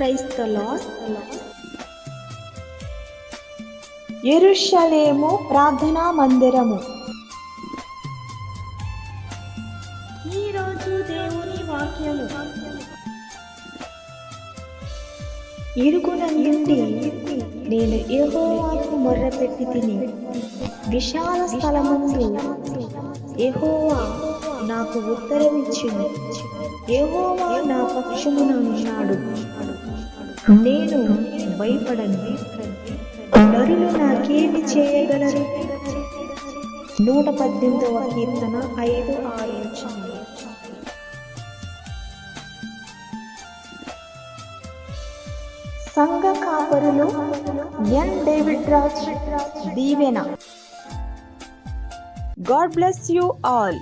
క్రైస్తలాస్ ఎరుషలేము ప్రార్థనా మందిరము ఈరోజు దేవుని వాక్యము. ఇరుగున నుండి నేను యెహోవాకు మొర్రపెట్టి తిని విశాల స్థలమందు యెహోవా నాకు ఉత్తరమిచ్చును. యెహోవా నా పక్షమున ఉన్నాడు. నేను భయపడను. నరులు నాకేమి చేయగలరు? నూట పద్దెనిమిదవ కీర్తన ఐదు ఆరు సంఘ కాపరులు N David Raj Deevena. God bless you all.